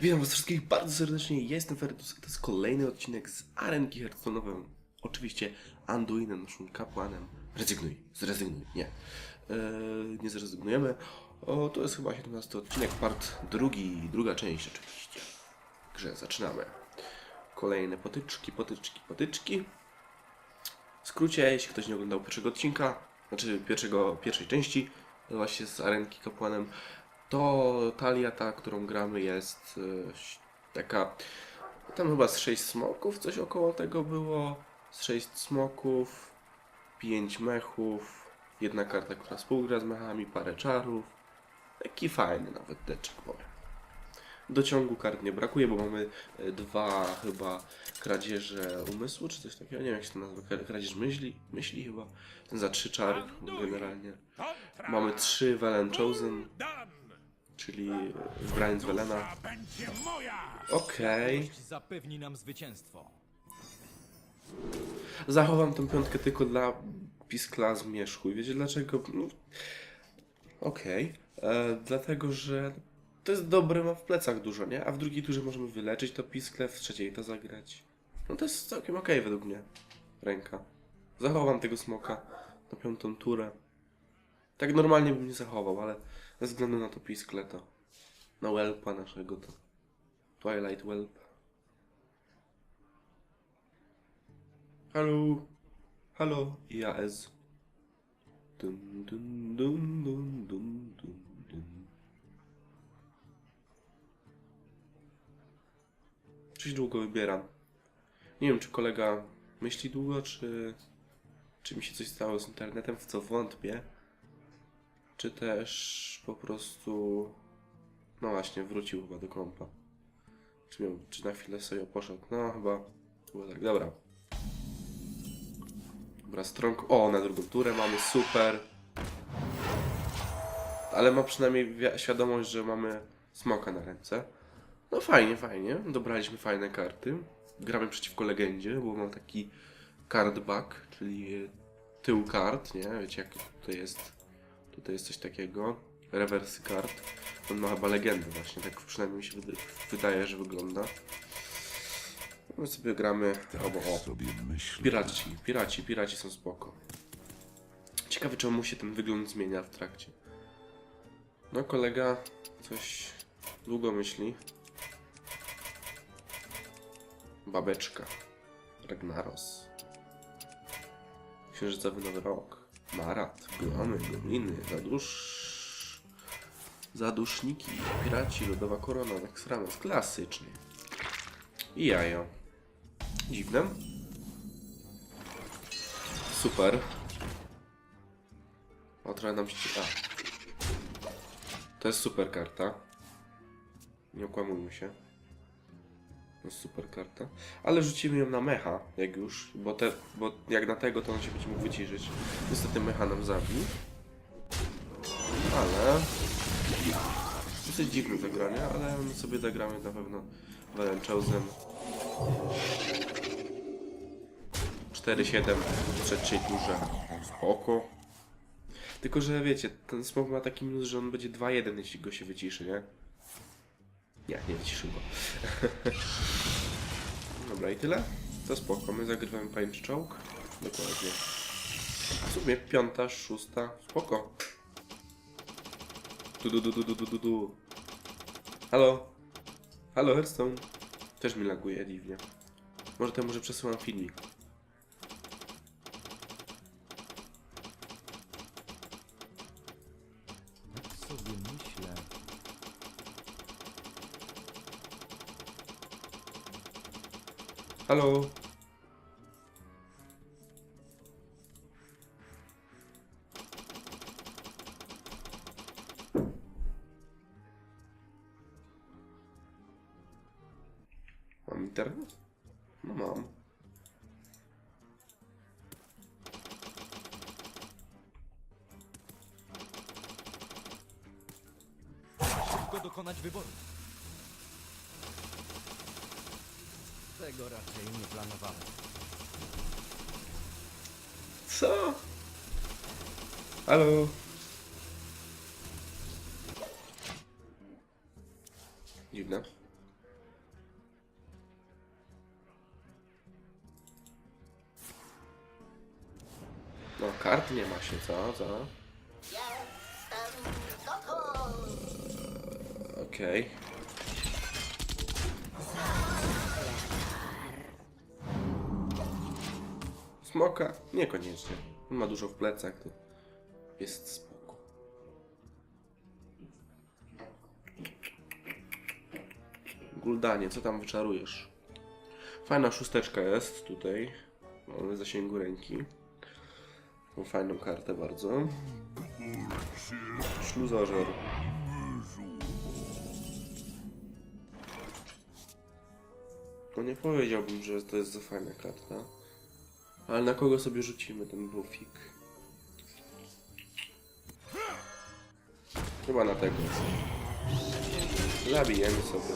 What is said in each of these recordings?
Witam was wszystkich bardzo serdecznie, jestem Fertus, to jest kolejny odcinek z Arenki Hearthstone'ową. Oczywiście Anduinem, naszym kapłanem. Rezygnuj, zrezygnuj, nie. Eee, nie zrezygnujemy. O, to jest chyba 17 odcinek, part drugi, druga część oczywiście. Grze, zaczynamy. Kolejne potyczki, potyczki, potyczki. W skrócie, jeśli ktoś nie oglądał pierwszego odcinka, znaczy pierwszego, pierwszej części, właśnie z Arenki Kapłanem, to talia ta, którą gramy jest e, taka, tam chyba z 6 smoków, coś około tego było, z 6 smoków, 5 mechów, jedna karta, która współgra z mechami, parę czarów, taki fajny nawet deczek powiem. Do ciągu kart nie brakuje, bo mamy e, dwa chyba kradzieże umysłu, czy coś takiego, nie wiem jak się to nazywa, Kra- kradzież myśli, myśli chyba, ten za trzy czary generalnie. Mamy trzy Velen Chosen, czyli wybranie z Welena. Okej, zapewni nam zwycięstwo. zachowam tę piątkę tylko dla Piskla Zmierzchu. I wiecie dlaczego? No, Okej, E, dlatego że to jest dobre, ma w plecach dużo, nie? A w drugiej turze możemy wyleczyć to Piskle, w trzeciej to zagrać. No to jest całkiem okej według mnie. Ręka. Zachowam tego smoka na piątą turę. Tak normalnie bym nie zachował, ale ze względu na to Piskle to... Na Whelpa naszego to... Twilight Whelp. Halo. Halo. Ja S. Dun, dun, dun, dun, dun, dun, dun. Coś długo wybieram. Nie wiem, czy kolega myśli długo, czy, czy mi się coś stało z internetem, w co wątpię. Czy też po prostu. No właśnie, wrócił chyba do kompa. Czy, miał, czy na chwilę sobie poszedł? No, chyba. Chyba tak, dobra. Dobra, strong. O, na drugą turę mamy super. Ale ma przynajmniej wi- świadomość, że mamy smoka na ręce. No fajnie, fajnie. Dobraliśmy fajne karty. Gramy przeciwko legendzie, bo mam taki card back, czyli tył kart, nie? Wiecie jak tutaj jest. Tutaj jest coś takiego. Reverse card. On ma chyba legendę właśnie, tak przynajmniej mi się wyda- wydaje, że wygląda. My sobie gramy. Albo o. Piraci, piraci, piraci są spoko. Ciekawe czemu mu się ten wygląd zmienia w trakcie. No kolega coś długo myśli. Babeczka. Ragnaros. Księżycowy Nowy Rok. Marat, Glony, Gobliny, Zadusz... Zaduszniki, Piraci, Lodowa Korona, Vex Ramos. Klasycznie. I jajo. Dziwne. Super. O, trochę nam się... A. To jest super karta. Nie okłamujmy się. Jest super karta. Ale rzucimy ją na mecha, jak już, bo, te, bo jak na tego, to on się będzie mógł wyciszyć. Niestety mecha nam zabił. Ale... Dosyć dziwne zagranie, ale my sobie zagramy na pewno Valen Chosen. 4-7 w trzeciej turze. Spoko. Tylko, że wiecie, ten smok ma taki minus, że on będzie 2-1, jeśli go się wyciszy, nie? Nie, nie wyciszy go. Dobra, i tyle? To spoko, my zagrywamy Choke. Dokładnie. W sumie piąta, szósta, spoko. Du, du, du, du, du, du, du. Halo? Halo, Hearthstone? Też mi laguje dziwnie. Może temu, że przesyłam filmik. Tak sobie myślę. Halo? Mam internet? No mam. Szybko dokonać wyboru. Tego raczej nie planowałem. Co? Halo? Dziwne. No, kart nie ma się, co? Co? Okej. Okay. Smoka? Niekoniecznie. On ma dużo w plecach, to jest spoko. Guldanie, co tam wyczarujesz? Fajna szósteczka jest tutaj. Mamy zasięgu ręki. Tą fajną kartę bardzo. Śluzożer. No nie powiedziałbym, że to jest za fajna karta. Ale na kogo sobie rzucimy ten bufik? Chyba na tego. Zabijemy sobie.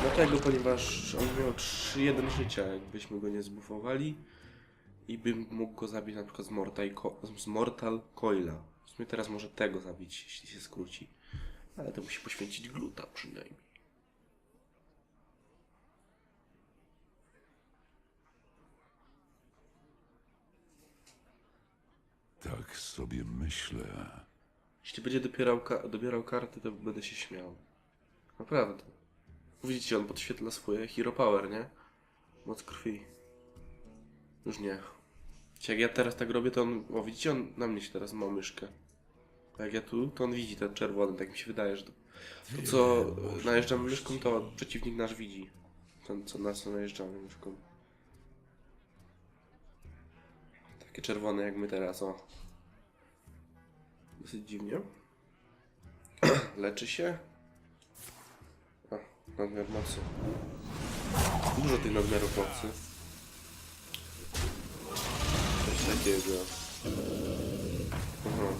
Dlatego, ponieważ on miał 3-1 życia, jakbyśmy go nie zbufowali i bym mógł go zabić na przykład z Mortal, z Mortal Coila. W sumie teraz może tego zabić, jeśli się skróci. Ale to musi poświęcić gluta przynajmniej. Tak sobie myślę. Jeśli będzie dobierał, ka- dobierał karty, to będę się śmiał. Naprawdę. Widzicie, on podświetla swoje hero power, nie? Moc krwi. Już nie. Jak ja teraz tak robię, to on... O, widzicie, on na mnie się teraz ma myszkę. A jak ja tu, to on widzi ten czerwony, tak mi się wydaje, że to, to co najeżdżamy myszką, to przeciwnik nasz widzi. Ten, co, na co najeżdżamy myszką. Takie czerwone jak my teraz, o. Dosyć dziwnie. Leczy się. A, nadmiar mocy. Dużo tych nadmiarów mocy. Coś takiego. Aha.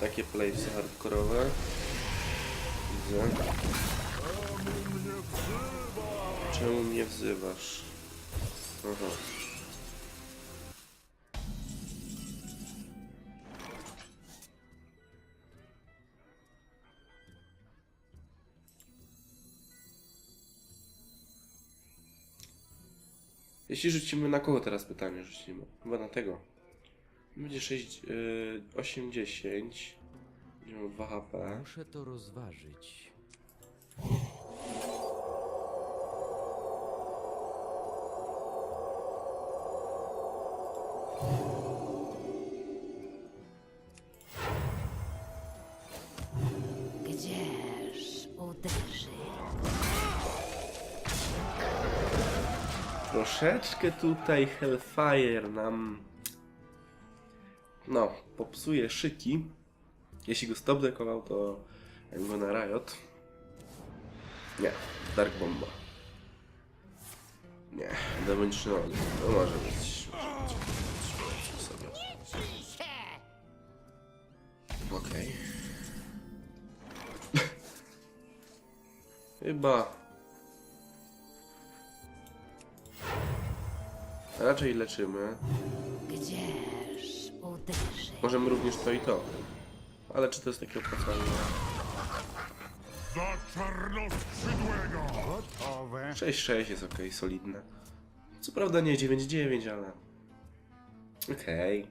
Takie playsy hardkorowe. Widzę. Czemu mnie wzywasz? Aha. Jeśli rzucimy na kogo teraz pytanie rzucimy? Chyba na tego. Będzie 6, yy, 8, 10. Będzie miał 2 HP. Muszę to rozważyć. Troszeczkę tutaj Hellfire nam. No, popsuje szyki. Jeśli go stop dekował, to jak go na Riot. Nie, Dark Bomba. Nie, demoniczny ogień. To może być. Okej. Chyba Raczej leczymy. Gdzież uderzy? Możemy również to i to. Ale czy to jest takie opłacalne? Za czarnoskrzydłego! Gotowe. 6-6 jest ok, solidne. Co prawda nie 9-9, ale... Okej.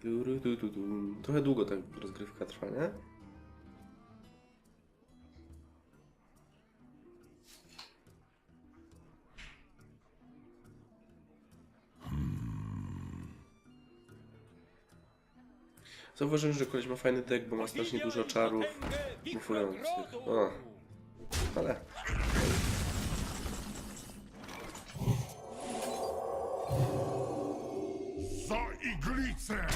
Okay. Trochę długo ta rozgrywka trwa, nie? Zauważyłem, że koleś ma fajny deck, bo ma strasznie dużo czarów bufujących. O, ale... Za iglicę!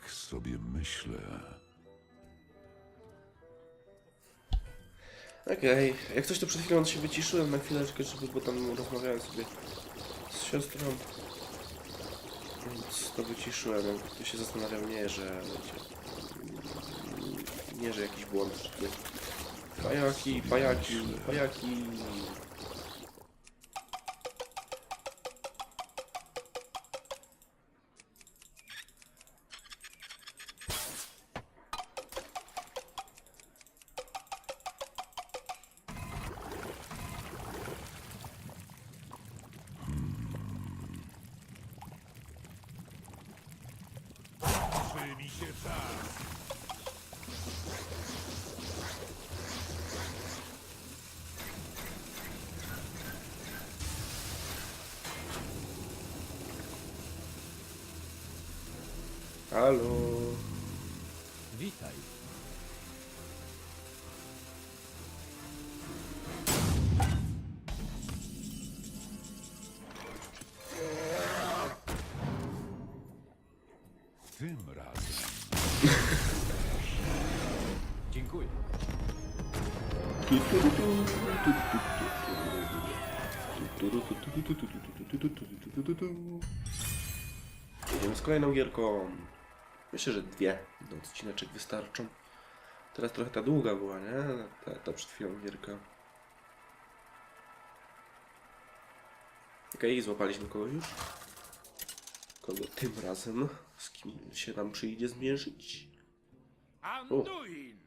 Tak sobie myślę. Okej, jak coś to przed chwilą się wyciszyłem na chwileczkę, żeby, bo tam rozmawiałem sobie z siostrą. Więc to wyciszyłem, jak ktoś się zastanawiał, nie, że wiecie, nie, że jakiś błąd. czy. Pajaki, pajaki, pajaki. Przyjmij się czas. Halo. Witaj. Tym razem Jedziemy z kolejną gierką. Myślę, że dwie do odcineczek wystarczą. Teraz trochę ta długa była, nie? Ta, ta przed chwilą gierka. Okej, złapaliśmy kogoś już. Kogo tym razem? Z kim się nam przyjdzie zmierzyć? Anduin.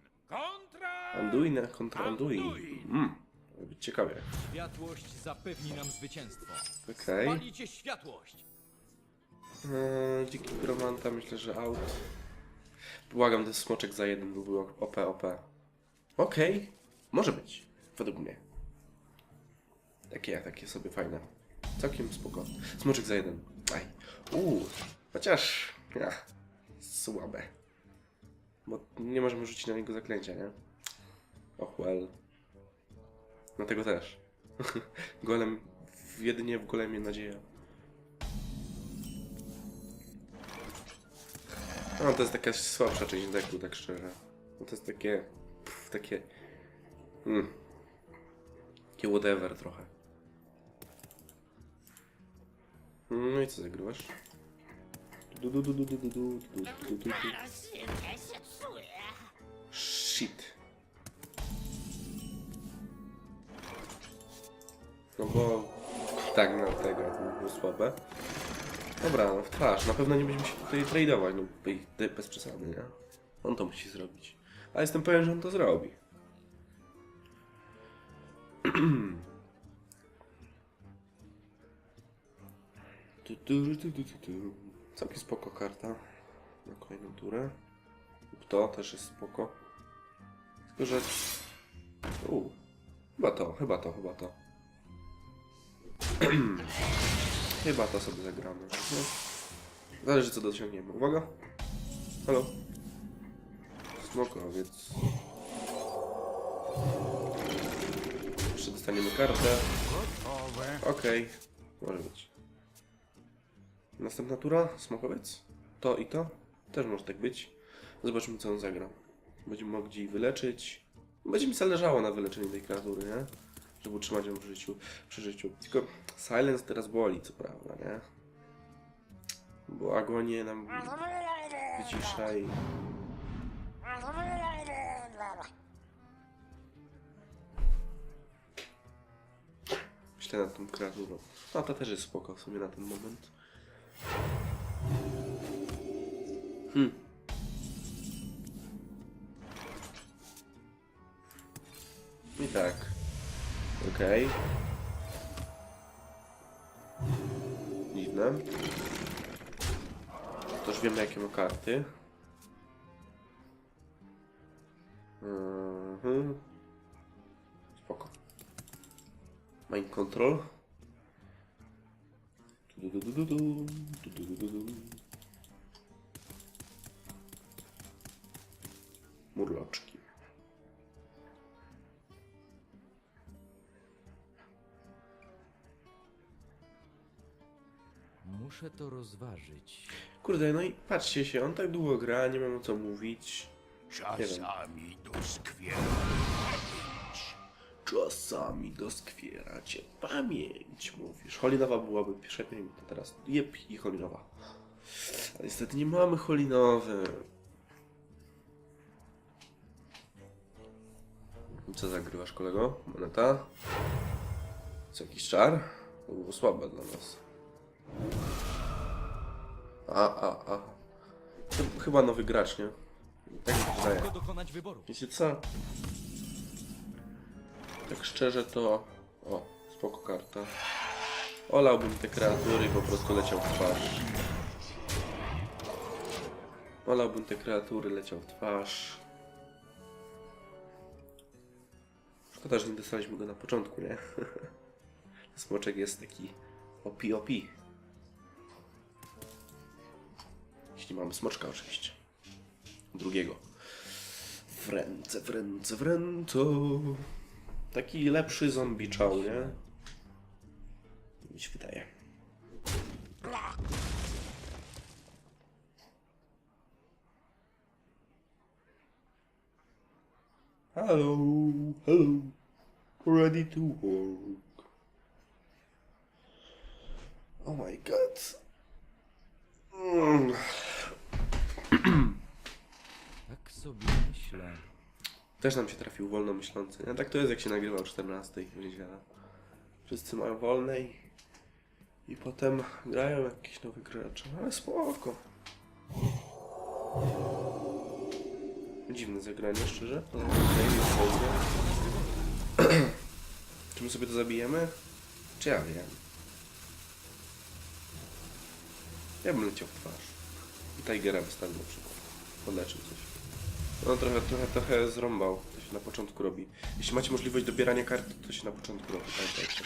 Anduin kontra Anduin. Mm, być ciekawie. Światłość zapewni nam zwycięstwo. Okej. Palicie światłość! Eee, dziki Gromanta myślę, że out. Błagam, ten smoczek za jeden byłby OP, OP. Okej, może być, według mnie. Takie, takie sobie fajne. Całkiem spoko. Smoczek za jeden. Aj. Uuu, chociaż... Ach, słabe. Bo nie możemy rzucić na niego zaklęcia, nie? Och, well. Na tego też. Golem, jedynie w golemie nadzieja. No to jest taka słabsza część deku, tak szczerze. No to jest takie... Pff, takie... Mm. Takie whatever trochę. No i co zagrywasz? Du, du, du, du, du, du, du, du, du, du, du. Shit. No bo... Tak na tego, to było słabe. Dobra, no w twarz. Na pewno nie będziemy się tutaj tradeować, no be- bez przesady, nie? On to musi zrobić. Ale jestem pewien, że on to zrobi. Całkiem spoko karta na kolejną turę. To też jest spoko. Tylko, że... Chyba to, chyba to, chyba to. Chyba to sobie zagramy. No. Zależy co dosiągniemy. Uwaga! Halo? Smokowiec. Jeszcze dostaniemy kartę. Okej, może być. Następna tura? Smokowiec? To i to? Też może tak być. Zobaczymy co on zagra. Będziemy mogli wyleczyć. Będzie mi zależało na wyleczeniu tej kreatury, nie? Żeby utrzymać ją w życiu, przy życiu. Tylko Silence teraz boli, co prawda, nie? Bo agonię nam wycisza i... Myślę nad tą kreaturą. No ta też jest spoko w sumie na ten moment. Hmm. I tak. Okej. Okay. Dziwne. To już wiemy jakie ma karty. Mhm. Spoko. Mind control. Murloczki. Muszę to rozważyć. Kurde, no i patrzcie się, on tak długo gra, nie mam o co mówić. Czasami doskwiera pamięć. Czasami doskwieracie pamięć, mówisz. Holinowa byłaby przepiękna, to teraz jep i Holinowa. Ale niestety nie mamy Holinowy. Co zagrywasz, kolego? Moneta? Co jakiś czar? To było słabe dla nas. A, a, a. Chyba nowy gracz, nie? Tak się wydaje. Dokonać wyboru. Wiecie co? Tak szczerze to... O, spoko karta. Olałbym te kreatury i po prostu leciał w twarz. Olałbym te kreatury, leciał w twarz. Szkoda, że nie dostaliśmy go na początku, nie? Smoczek jest taki opi opi. Jeśli mamy smoczka oczywiście. Drugiego. W ręce, w ręce, w ręce. Taki lepszy zombie czoł, nie? Mi się wydaje. Hello, hello. Ready to work. Oh my god. Mm. Tak sobie myślę. Też nam się trafił wolno myślący. A tak to jest jak się nagrywa o 14 w niedzielę. Wszyscy mają wolne i, potem grają jakiś nowy gracz. Ale spoko. Dziwne zagranie, szczerze. Fajne. Czy my sobie to zabijemy? Czy ja wiem? Ja bym leciał w twarz. I Tigera wystawił na przykład. Poleczył coś. No trochę, trochę, trochę zrąbał. To się na początku robi. Jeśli macie możliwość dobierania kart, to się na początku robi. Pamiętajcie.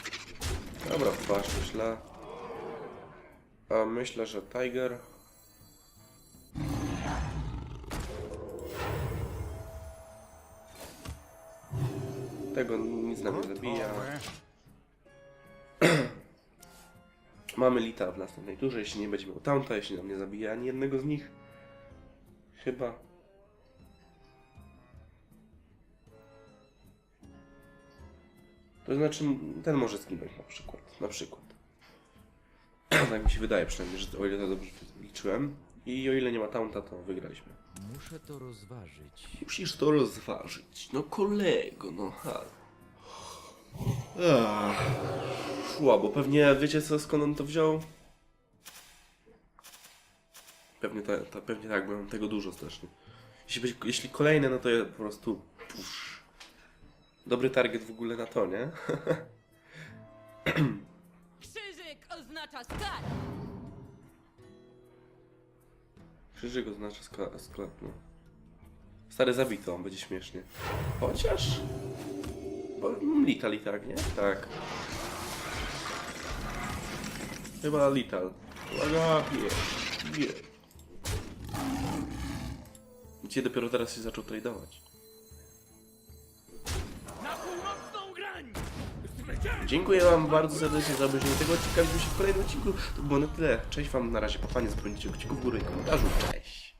Dobra, w twarz myślę. A myślę, że Tiger. Tego nic nam nie zabija. Mamy Lita w następnej turze, jeśli nie będzie miał Taunta, jeśli nam nie zabije ani jednego z nich. Chyba. To znaczy, ten może zginąć na przykład. Na przykład. tak mi się wydaje przynajmniej, że o ile to dobrze liczyłem. I o ile nie ma Taunta, to wygraliśmy. Muszę to rozważyć. Musisz to rozważyć. No kolego, no ha. Ach, Słabo, pewnie wiecie co, skąd on to wziął? Pewnie, ta, ta, pewnie tak, bo mam tego dużo strasznie. Jeśli, będzie, jeśli kolejne, no to ja po prostu... Pusz. Dobry target w ogóle na to, nie? Krzyżyk oznacza skarb. Krzyżyk oznacza skla- sklep, no. Stary zabito, on będzie śmiesznie. Chociaż... Bo mm, Lital i tak, nie? Tak. Chyba Lital. Uwaga, nie, nie. Gdzie dopiero teraz się zaczął tradować. Dziękuję wam bardzo serdecznie za obejrzenie tego odcinka. Widzimy się w kolejnym odcinku. To było na tyle. Cześć wam, na razie, po fanie, zapomnijcie kciuków w górę i komentarzu. Cześć.